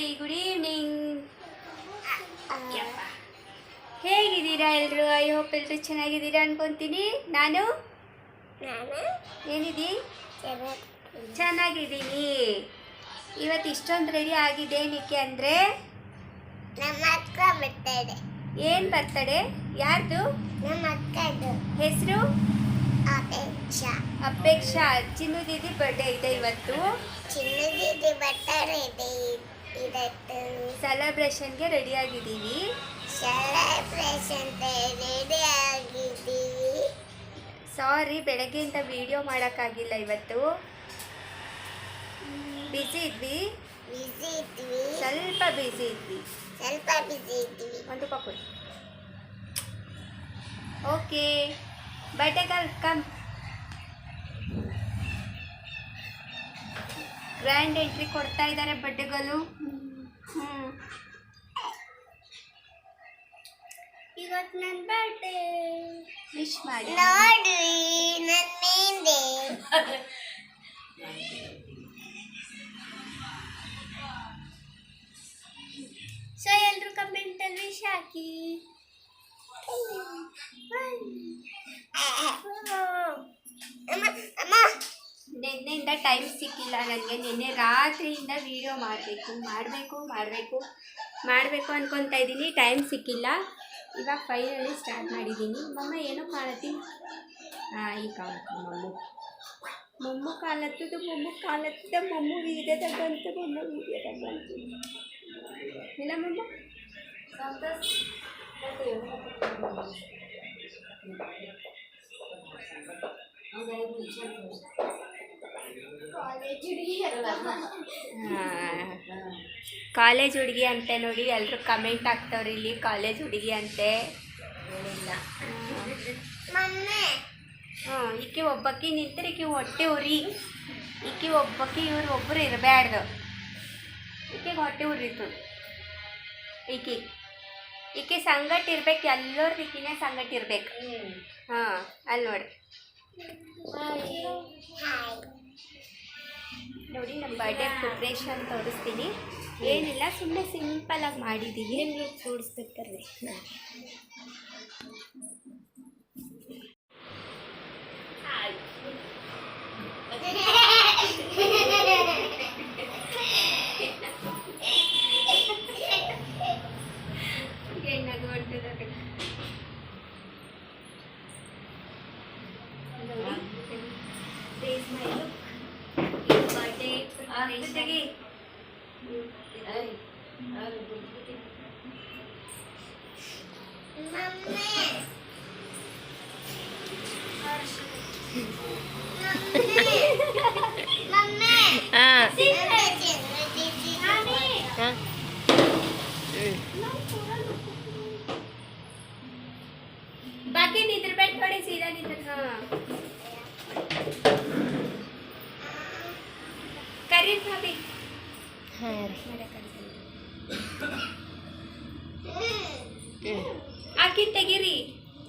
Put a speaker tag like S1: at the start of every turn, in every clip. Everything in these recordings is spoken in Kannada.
S1: ಹಾಯ್ ಗುಡ್ ಈವ್ನಿಂಗ್ ಹೇಗಿದ್ದೀರಾ ಎಲ್ಲರೂ ಐ ಹೋಪ್ ಎಲ್ಲರೂ ಚೆನ್ನಾಗಿದ್ದೀರಾ ಅನ್ಕೊಂತೀನಿ. ನಾನು?
S2: ನಾನು?
S1: ಏನಿದಿ?
S2: ಚೆನ್ನಾಗಿ
S1: ಚೆನ್ನಾಗಿದ್ದೀನಿ. ಇವತ್ತು ಇಷ್ಟೊಂದು ರೆಡಿ ಆಗಿದೆ ಏನಕ್ಕೆ ಅಂದರೆ?
S2: ನಮ್ಮ ಅಕ್ಕ ಬರ್ತಾಳೆ
S1: ಏನು ಬರ್ತಡೆ? ಯಾರ್ದು?
S2: ನಮ್ಮ ಅಕ್ಕದು.
S1: ಹೆಸರು?
S2: ಅಪೇಕ್ಷಾ.
S1: ಅಪೇಕ್ಷಾ. ಚಿನ್ನು ದೀದಿ ಬರ್ಡೇ ಇದೆ ಇವತ್ತು.
S2: ಚಿನ್ನದಿದ್ದು ಬರ್ತಾರೆ ಇದೆ. ಇವತ್ತು
S1: ಸೆಲೆಬ್ರೇಷನ್ಗೆ ರೆಡಿ ಆಗಿದ್ದೀವಿ
S2: ಸೆಲೆಬ್ರೇಷನ್ ರೆಡಿ ಆಗಿದ್ದೀವಿ
S1: ಸಾರಿ ಬೆಳಗ್ಗೆಯಿಂದ ವಿಡಿಯೋ ಮಾಡೋಕ್ಕಾಗಿಲ್ಲ ಇವತ್ತು. ಬ್ಯುಸಿ ಇದ್ವಿ.
S2: ಬಿಸಿ ಇದ್ವಿ.
S1: ಸ್ವಲ್ಪ ಬಿಸಿ ಇದ್ವಿ.
S2: ಸ್ವಲ್ಪ ಬಿಸಿ ಇದ್ವಿ.
S1: ಒಂದು ಪಕ್ಕ okay girl come grand entry ಕೊಡ್ತಾ ಇದ್ದಾರೆ ಬಡ್ಡೆಗಳು. ಹ್ಞೂ
S2: ಇವತ್ತು ನನ್ನ ಬರ್ಡೇ
S1: ವಿಶ್ ಮಾಡಿ.
S2: ನೋಡಿ ನನ್ನ
S1: ಸೊ ಎಲ್ಲರೂ ಕಮೆಂಟಲ್ಲಿ ವಿಶ್ ಹಾಕಿ.
S2: ಅಮ್ಮ ಅಮ್ಮ
S1: ನಿನ್ನೆಯಿಂದ ಟೈಮ್ ಸಿಕ್ಕಿಲ್ಲ ನನಗೆ ನಿನ್ನೆ ರಾತ್ರಿಯಿಂದ ವಿಡಿಯೋ ಮಾಡಬೇಕು. ಮಾಡಬೇಕು ಮಾಡಬೇಕು ಮಾಡಬೇಕು ಅಂದ್ಕೊತಾ ಇದ್ದೀನಿ. ಟೈಮ್ ಸಿಕ್ಕಿಲ್ಲ. ಇವಾಗ ಫೈನಲಿ ಸ್ಟಾರ್ಟ್ ಮಾಡಿದ್ದೀನಿ. ಮಮ್ಮ, ಏನೋ ಕಾಣತ್ತಿ? ಹಾಂ ಈಗ ಕಾಣುತ್ತೆ ಮಮ್ಮು. ಮಮ್ಮು ಕಾಲತ್ತದು ಮಮ್ಮು ಕಾಲತ್ತದ ಮಮ್ಮು ವೀರ್ಯದಾಗ ಬಂತು ಮಮ್ಮು ವೀರ್ಯದಾಗ ಬಂತು ಇಲ್ಲ ಮಮ್ಮ? ಕಾಲೇಜ್ ಹುಡುಗಿ ಅಂತೆ ನೋಡಿ ಎಲ್ಲರೂ ಕಮೆಂಟ್ ಹಾಕ್ತವ್ರಿ ಇಲ್ಲಿ ಕಾಲೇಜ್ ಹುಡುಗಿ ಅಂತೆ. ಹ್ಞೂ ಈಕಿ ಒಬ್ಬಕ್ಕಿ ನಿಂತರೆ ಈಕಿ ಹೊಟ್ಟೆ ಉರಿ. ಈಕಿ ಒಬ್ಬಕ್ಕಿ ಇವ್ರು ಒಬ್ಬರು ಇರಬ್ಯಾಡ್ದು. ಈಕೆ ಹೊಟ್ಟೆ ಉರಿತು. ಈಕೆ. ಈಕೆ ಸಂಗಟ್ ಇರ್ಬೇಕು ಎಲ್ಲರ ಈಕಿನೇ ಸಂಗಟ್ ಇರ್ಬೇಕು. ಹಾಂ ಅಲ್ಲಿ ನೋಡಿ. ನೋಡಿ ನಮ್ಮ ಬರ್ಡೇ ಪ್ರಿಪ್ರೇಷನ್ ತೋರಿಸ್ತೀನಿ. ಏನಿಲ್ಲ ಸುಮ್ಮನೆ ಸಿಂಪಲಾಗಿ ಮಾಡಿದ್ದೀವಿ ನಿಮಗೆ ತೋರಿಸ್ಬೇಕಾರೆ preparation.
S2: ಮಮ್ಮಿ
S1: ಹಾಂ ರೀ ಹಾಕಿ ತೆಗೀರಿ.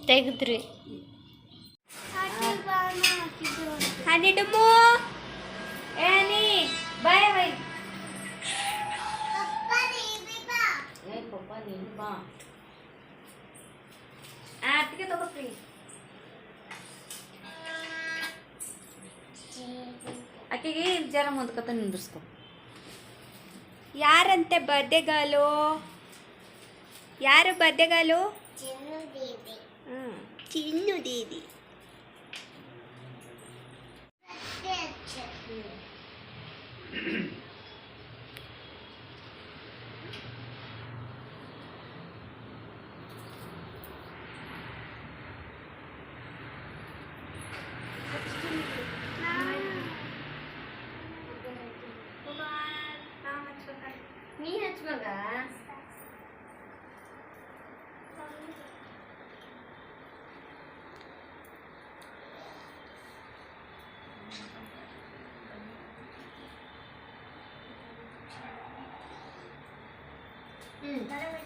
S2: ತೆಗೆದ್ರಿ.
S1: ಹನಿ ಡುಮು ಏನಿ ಬಾಯ್ ಬಾಯ್. ಆಟಿಗೆ ತಗೋತ್ರಿ.
S3: ಆಕೆಗೆ ಜರ ಮುಂದ್ಕತ್ತ ನಿಂದಿರ್ಸ್ಕೊ.
S1: ಯಾರಂತೆ ಬರ್ಡೇಗಾಲು? ಯಾರು ಬರ್ಡೇಗಾಲು?
S2: ಚಿನ್ನು ದೀದಿ.
S1: ಹ್ಮ್.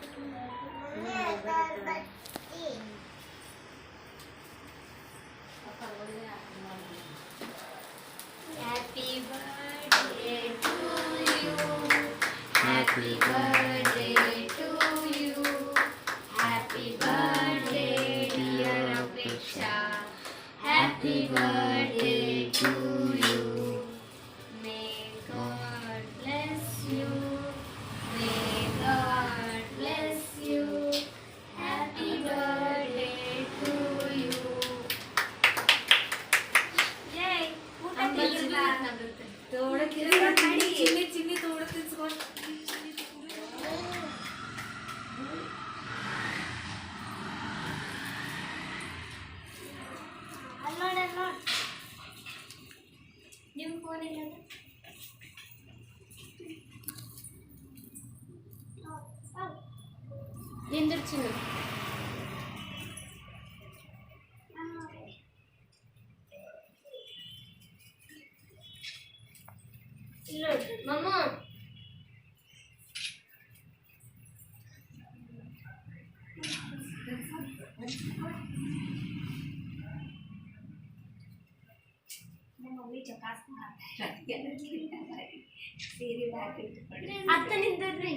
S1: ಚಿನ್ನು ದೀದಿ
S3: ನೀ ಹಚ್ಮಗ
S1: Happy birthday Happy birthday Dindirçinin. ಸೀರೆ ಅತ್ತ ನಿಂತದ್ರಿ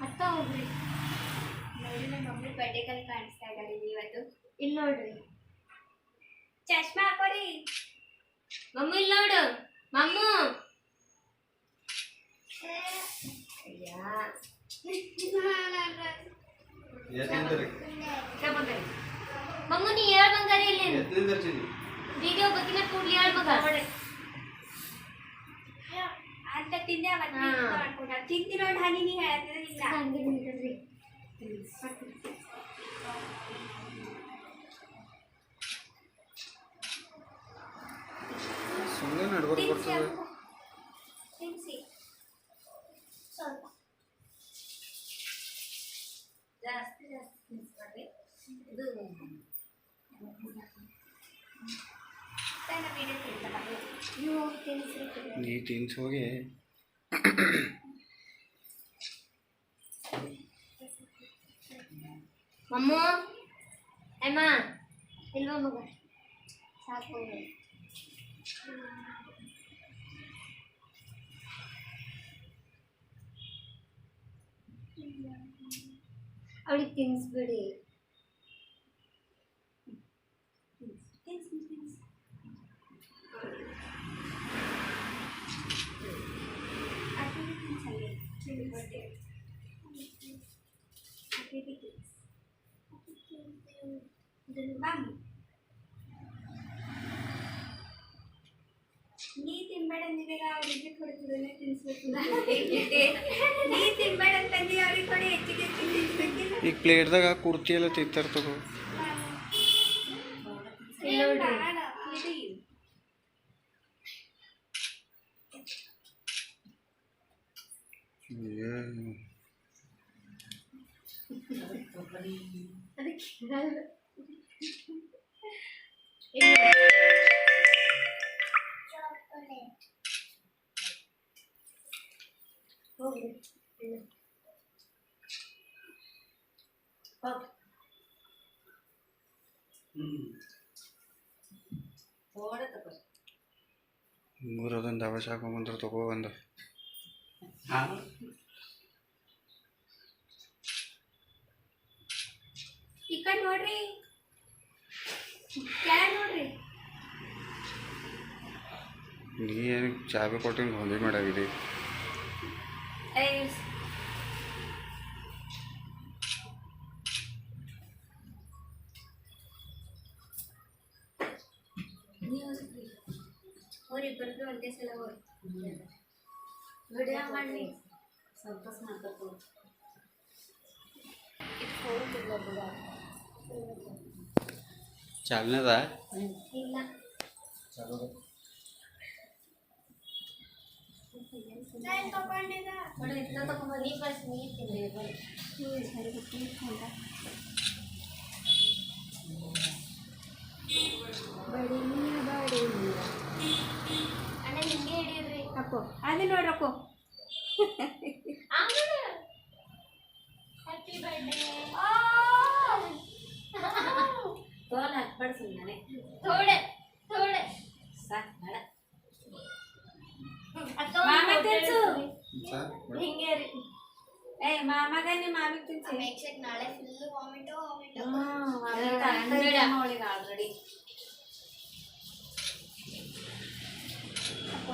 S1: ಅತ್ತ ಹೋಗ್ರಿ ನೋಡಿ ನಮ್ಮ ಮಮ್ಮಿ ಕಾಣಿಸ್ತಾ ಇದ್ದಾರೆ ಇವತ್ತು. ಇಲ್ಲಿ ನೋಡ್ರಿ. ಚಶ್ಮಾ ಹಾಕೋರಿ ಮಮ್ಮಿ ಇಲ್ಲ ನೋಡು. ಮಮ್ಮು. ಅಯ್ಯಾ. ಮಮ್ಮು ನೀ ಹೇಳ್ ಬಂಗಾರಿ ಇಲ್ಲಿ ವಿಡಿಯೋ ಬಗ್ಗೆ ಕೂಡ್ಲಿ ಹೇಳ್ ಮಗ ಅಂತ ತಿಂದೆ
S3: ಹಾ.
S1: ಮಾಡ್ಕೊಂಡ ತಿಂದಿ ನೋಡಿ ಹನಿ ನೀ ಹೇಳ್ತಿದ್ರಿಲ್ಲ ಹಂಗೆ ನಿಂತದ್ರಿ
S4: ಸುಮ್ಮನೆ
S1: ತಿನ್ಸಿ
S4: ಬರ್ತದೆ
S1: ತಿನ್ಸಿ. ಸ್ವಲ್ಪ. ಜಾಸ್ತಿ ಜಾಸ್ತಿ ತಿನ್ಸ್ಬೇಡ್ರಿ ಇದು
S4: ನೀ ತಿನ್ಸ್ ಹೋಗಿ
S1: ಮಮ್ಮು ಅಮ್ಮ ಇಲ್ವಾ ಮಗ ಸಾಕು ಅವಳಿಗೆ ನೀ ತಿನ್ಬೇಡ ಅಂದಿದಾಗ ಅವ್ರಿಗೆ ಕೊಡ್ತಿದ್ರೆ ತಿನ್ಸ್ಬೇಕು ನೀ ತಿನ್ಬೇಡ ಅಂತಂದಿ ಅವ್ರಿಗೆ ಕೊಡಿ ಹೆಚ್ಚಿಗೆ ತಿನ್ನಿಸ್ಬೇಕಿಲ್ಲ
S4: ಈಗ ಪ್ಲೇಟ್ದಾಗ ಕುರ್ತಿ ಎಲ್ಲ ತಿಂತಾರ ತಗೋ ಮೂರದೊಂದು ದವಸ ಹಾಕೊಂಬಂದ್ರೆ ತಗೋ ಬಂದ
S1: ಈ ಕಡೆ ನೋಡ್ರಿ ಕೆಳಗ್ ನೋಡ್ರಿ
S4: ನೀ ಏನು ಚಾಬಿ ಕೊಟ್ಟು ಹೊಂದಿ ಮಾಡಾಗಿದೆ
S1: ಅವ್ರಿಬ್ಬರದ್ದು ಒಂದೇ ಸಲ ಹೋಗಿ ವಿಡಿಯೋ ಮಾಡಿ
S3: ಸಂತೋಷ ಮಾಡ್ಬೇಕು
S4: ಚಾಲನೆದ
S1: ಇಲ್ಲ
S3: ನೋಡಿ ಇದ್ನ ತಗೊಂಬ ನೀ ಫಸ್ಟ್ ನೀ ಬನ್ನಿ.
S1: ಅಣ್ಣ ನಿಂಗೆ ಹಿಡಿಯದ್ರಿ. ಹಾಕೋ ಅದು ನೋಡ್ರಕ್ಕೋ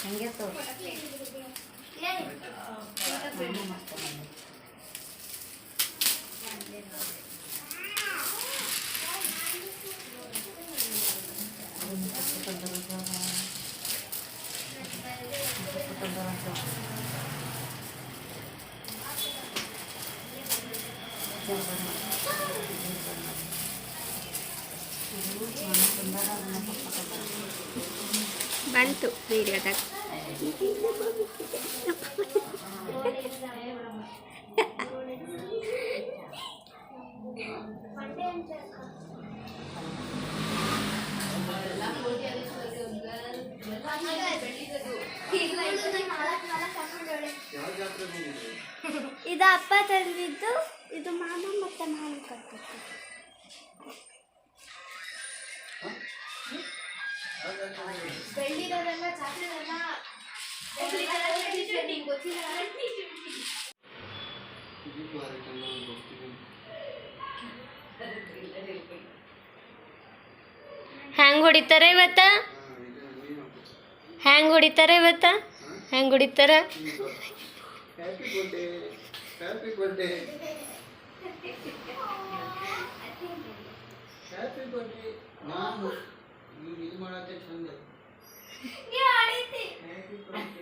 S3: ಹಂಗೆ ತಗೋ
S1: ಬಂತು ವಿಡಿಯೋದಾಗ
S2: ಇದು ಅಪ್ಪ ತಂದಿದ್ದು ಇದು ಮಾಮ ಮತ್ತೆ ಮಾಮ ಕಟ್ಟಿದ್ದು ಬೆಳ್ಳಿರೋದೆಲ್ಲ ಚಾಕ್ಲೇಟ್
S5: ಹ್ಯಾಂಗ್ ಹೊಡಿತಾರೆ ಇವತ್ತ? ಹ್ಯಾಂಗ್ ಹೊಡಿತಾರೆ ಇವತ್ತ? ಹೆಂಗ್ ಹೊಡಿತಾರ
S4: happy birthday happy birthday happy birthday ನಾನು ಈಗ ಇದು ಮಾಡಕ್ಕೆ ಚಂದ ಹ್ಯಾಪಿ ಬರ್ಡೇ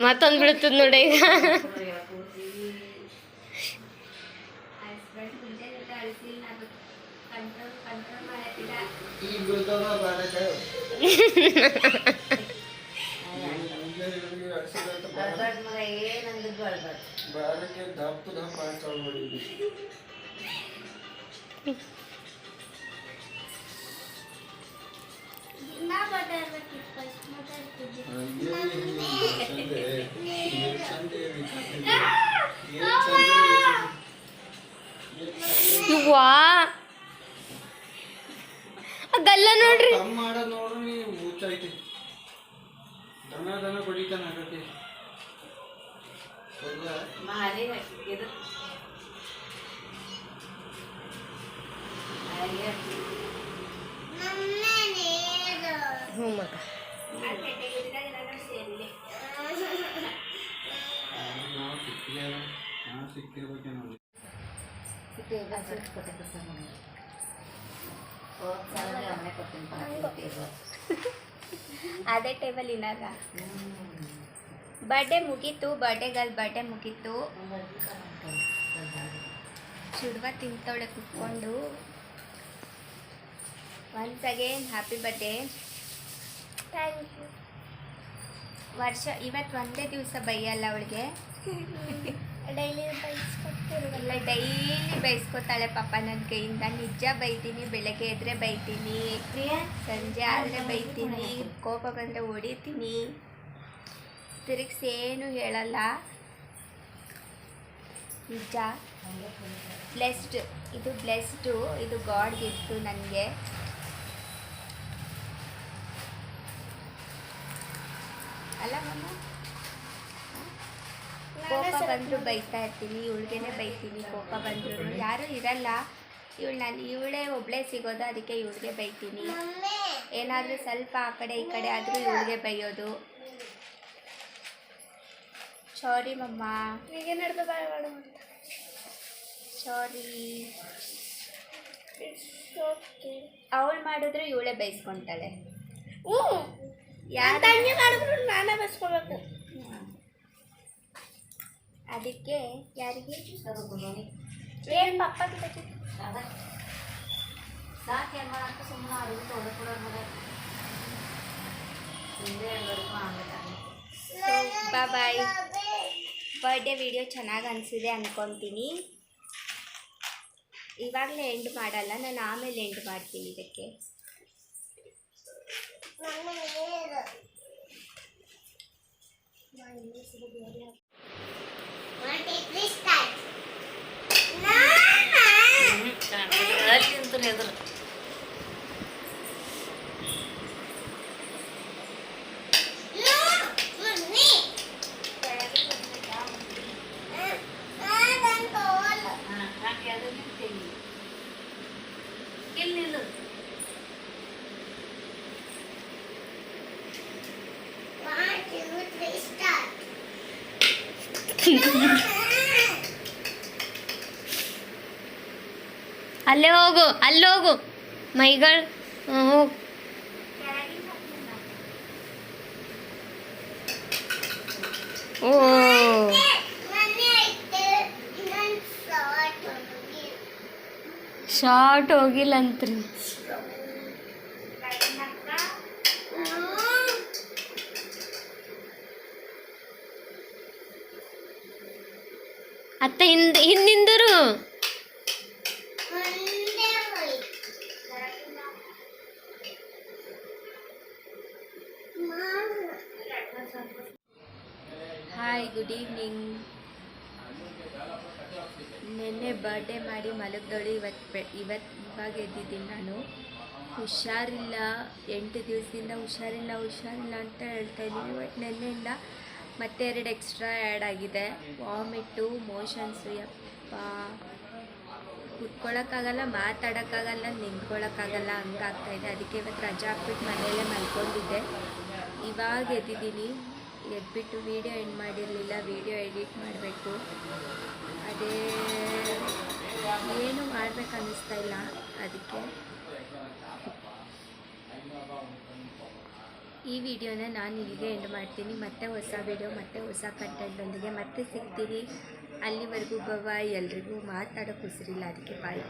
S5: ಮತ್ತೊಂದ್ ಬೀಳ್ತದ ನೋಡಿ ಈಗ.
S4: ಬಾರಕ್ಕೆ ದಪ್ಪ ದಪ್ಪ
S2: ಅಳಿಸಿ
S5: ವಾ ಆ ಗಲ್ಲ ನೋಡ್ರಿ
S4: ಕಮ್ ಮಾಡೋದ್ ನೋಡ್ರಿ ನೀವು ಹುಚ್ಚೈತಿ ದನ ದನ ಕುಡಿತಾನ ಆಗತ್ತೆ ಹೌದಾ
S3: ಮಾರಿ ಇದು ಹಾಗೆ
S5: ಹ್ಞೂ
S1: ಅದೇ ಟೇಬಲ್ ಇನ್ನಾಗ ಬರ್ಡೇ ಮುಗೀತು ಬರ್ಡೇ ಗರ್ಲ್ ಬರ್ಡೇ ಮುಗೀತು. ಚುಡ್ವ ತಿಂತವಳೆ ಕುತ್ಕೊಂಡು. Once again happy birthday
S2: thank you
S1: ವರ್ಷ ಇವತ್ತು ಒಂದೇ ದಿವಸ ಬೈಯಲ್ಲ ಅವಳಿಗೆ?
S2: ಡೈಲಿ
S1: ಎಲ್ಲ ಡೈಲಿ ಬೈಸ್ಕೊತಾಳೆ ಪಾಪ ನನ್ನ ಕೈಯಿಂದ. ನಿಜ ಬೈತೀನಿ ಬೆಳಗ್ಗೆ ಎದ್ರೆ ಬೈತೀನಿ. ಸಂಜೆ ಆದರೆ ಬೈತೀನಿ. ಕೋಪ ಬಂದರೆ ಹೊಡಿತೀನಿ. ತಿರುಗಿಸಿ ಏನು ಹೇಳಲ್ಲ. ನಿಜ. ಬ್ಲೆಸ್ಡ್ ಇದು ಬ್ಲೆಸ್ಡು ಇದು ಗಾಡ್ ಗಿಫ್ಟು ನನಗೆ ಅಲ್ಲ ಮಮ್ಮ ಕೋಪ ಬಂದು ಬಂದರೂ ಬೈತಾ ಇರ್ತೀನಿ ಇವಳಿಗೇನೆ ಬೈತೀನಿ ಕೋಪ ಬಂದ್ರು. ಯಾರೂ ಇರಲ್ಲ. ಇವಳು ನಾನು ಇವಳೇ ಒಬ್ಬಳೇ ಸಿಗೋದು ಅದಕ್ಕೆ ಇವಳಿಗೆ ಬೈತೀನಿ. ಏನಾದರೂ ಸ್ವಲ್ಪ ಆ ಕಡೆ ಈ ಕಡೆ ಆದರೂ ಇವಳಿಗೆ ಬೈಯೋದು. ಸಾರಿ ಮಮ್ಮ. ಸಾರಿ ಅವಳು ಮಾಡಿದ್ರೆ ಇವಳೇ ಬೈಸ್ಕೊತಾಳೆ.
S2: ಹ್ಞೂ
S1: ಯಾರು
S2: ಮಾಡಿದ್ರು ನಾನೇ ಬಸ್ಕೋಬೇಕು.
S1: ಅದಕ್ಕೆ ಯಾರಿಗೆ?
S2: ಏನು ಪಪ್ಪ
S3: ಸಾಕು ಏನು ಮಾಡಕ್ಕೆ ಸುಮ್ಮನೆ ಅವ್ರಿಗೆ
S1: ಸೊ ಬಾಯ್ ಬರ್ಡೇ ವಿಡಿಯೋ ಚೆನ್ನಾಗಿ ಅನಿಸಿದೆ ಅಂದ್ಕೊತೀನಿ ಇವಾಗಲೇ ಎಂಡ್ ಮಾಡಲ್ಲ ನಾನು ಆಮೇಲೆ ಎಂಡ್ ಮಾಡ್ತೀನಿ ಇದಕ್ಕೆ.
S3: ಅಲ್ಲಿ ನಿಂತು ಎದುರು ಹಾಂ ಹಾಕಿ ಅದು ನಿಂತೀನಿ ಇಲ್ಲಿ ನಿಲ್ಲು
S5: ಅಲ್ಲೇ ಹೋಗು ಅಲ್ಲಿ ಹೋಗು. ಮೈಗಳು ಹೋಗು. ಓ. ಶಾರ್ಟ್ ಹೋಗಿಲ್ಲ ಅಂತ್ರಿ ಅತ್ತ ಹಿಂದ್ ಹಿಂದಿಂದರು.
S1: Good evening. ನಿನ್ನೆ ಬರ್ಡೇ ಮಾಡಿ ಮಲಗ್ದೋಳು ಇವತ್ತು ಬೆ ಇವತ್ತು ಇವಾಗ ಎದ್ದಿದ್ದೀನಿ ನಾನು. ಹುಷಾರಿಲ್ಲ, ಎಂಟು ದಿವಸದಿಂದ ಹುಷಾರಿಲ್ಲ ಹುಷಾರಿಲ್ಲ ಅಂತ ಹೇಳ್ತಾ ಇದ್ದೀನಿ. ಬಟ್ ನಿನ್ನೆಯಿಂದ ಮತ್ತೆ ಎರಡು ಎಕ್ಸ್ಟ್ರಾ ಆ್ಯಡ್ ಆಗಿದೆ. ವಾಮಿಟ್ಟು ಮೋಷನ್ಸು ಯಪ್ಪ. ಕುತ್ಕೊಳ್ಳೋಕ್ಕಾಗಲ್ಲ ಮಾತಾಡೋಕ್ಕಾಗಲ್ಲ ನಿಂತ್ಕೊಳ್ಳೋಕ್ಕಾಗಲ್ಲ ಹಂಗಾಗ್ತಾಯಿದೆ ಅದಕ್ಕೆ ಇವತ್ತು ರಜಾ ಹಾಕ್ಬಿಟ್ಟು ಮನೆಯಲ್ಲೇ ಮಲ್ಕೊಂಡಿದ್ದೆ. ಇವಾಗ ಎದ್ದಿದ್ದೀನಿ. ಎದ್ಬಿಟ್ಟು ವೀಡಿಯೋ ಎಂಡ್ ಮಾಡಿರಲಿಲ್ಲ ವೀಡಿಯೋ ಎಡಿಟ್ ಮಾಡಬೇಕು. ಅದೇ ಏನು ಮಾಡಬೇಕು ಅನ್ನಿಸ್ತಾ ಇಲ್ಲ ಅದಕ್ಕೆ. ಈ ವಿಡಿಯೋನ ನಾನು ಇಲ್ಲಿಗೆ ಎಂಡ್ ಮಾಡ್ತೀನಿ. ಮತ್ತೆ ಹೊಸ ವಿಡಿಯೋ ಮತ್ತೆ ಹೊಸ ಕಂಟೆಂಟೊಂದಿಗೆ ಮತ್ತೆ ಸಿಗ್ತೀರಿ ಅಲ್ಲಿವರೆಗೂ ಬಾಯ್ ಎಲ್ರಿಗೂ ಮಾತಾಡೋಕೆ ಉಸಿರಿಲ್ಲ. ಅದಕ್ಕೆ ಬಾಯ್